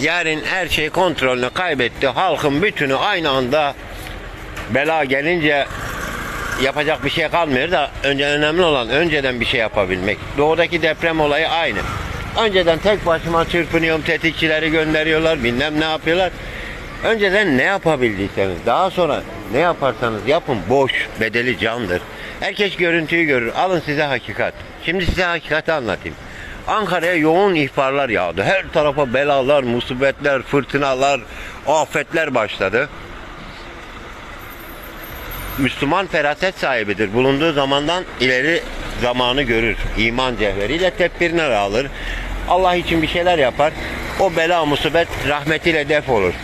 Yarın her şey kontrolünü kaybetti. Halkın bütünü aynı anda bela gelince yapacak bir şey kalmıyor da önce önemli olan önceden bir şey yapabilmek. Doğudaki deprem olayı aynı. Önceden tek başıma çırpınıyorum, tetikçileri gönderiyorlar, bilmem ne yapıyorlar. Önceden ne yapabildiyseniz, daha sonra ne yaparsanız yapın boş, bedeli candır. Herkes görüntüyü görür. Alın size hakikat. Şimdi size hakikati anlatayım. Ankara'ya yoğun ihbarlar yağdı. Her tarafa belalar, musibetler, fırtınalar, afetler başladı. Müslüman feraset sahibidir. Bulunduğu zamandan ileri zamanı görür. İman cevheriyle tedbirini alır. Allah için bir şeyler yapar. O bela musibet rahmetiyle def olur.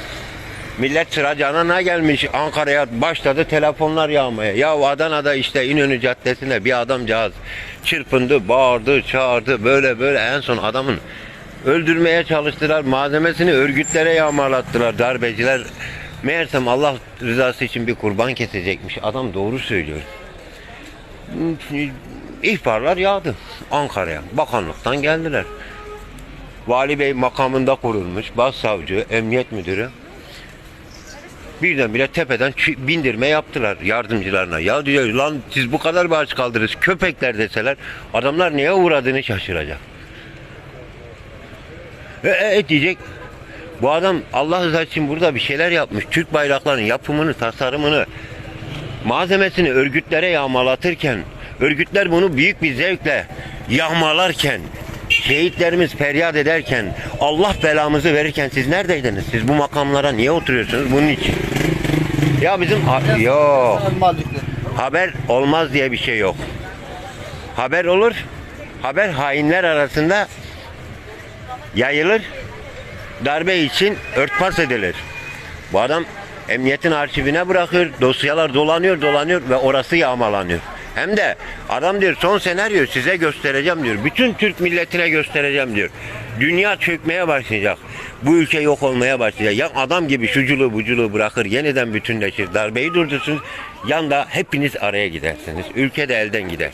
Millet sıra canına gelmiş. Ankara'ya başladı telefonlar yağmaya. Ya Adana'da işte İnönü Caddesi'nde bir adamcağız çırpındı, bağırdı, çağırdı. Böyle böyle en son adamın öldürmeye çalıştılar. Malzemesini örgütlere yağmalattılar darbeciler. Meğersem Allah rızası için bir kurban kesecekmiş. Adam doğru söylüyor. İhbarlar yağdı Ankara'ya. Bakanlıktan geldiler. Vali Bey makamında kurulmuş. Başsavcı, emniyet müdürü. Birdenbire tepeden bindirme yaptılar yardımcılarına. Ya diyor lan siz bu kadar bağış kaldırırız köpekler deseler adamlar neye uğradığını şaşıracak. E, e diyecek bu adam Allah rızası için burada bir şeyler yapmış. Türk bayraklarının yapımını, tasarımını, malzemesini örgütlere yağmalatırken, örgütler bunu büyük bir zevkle yağmalarken, şehitlerimiz feryat ederken, Allah belamızı verirken siz neredeydiniz? Siz bu makamlara niye oturuyorsunuz? Bunun için. Ya bizim yok. Haber olmaz diye bir şey yok. Haber olur. Haber hainler arasında yayılır. Darbe için örtbas edilir. Bu adam emniyetin arşivine bırakıyor. Dosyalar dolanıyor dolanıyor ve orası yağmalanıyor. Hem de adam diyor son senaryo size göstereceğim diyor. Bütün Türk milletine göstereceğim diyor. Dünya çökmeye başlayacak. Bu ülke yok olmaya başlayacak. Ya adam gibi şuculuğu buculuğu bırakır yeniden bütünleşir. Darbeyi durdursunuz. Yanda hepiniz araya gidersiniz. Ülke de elden gider.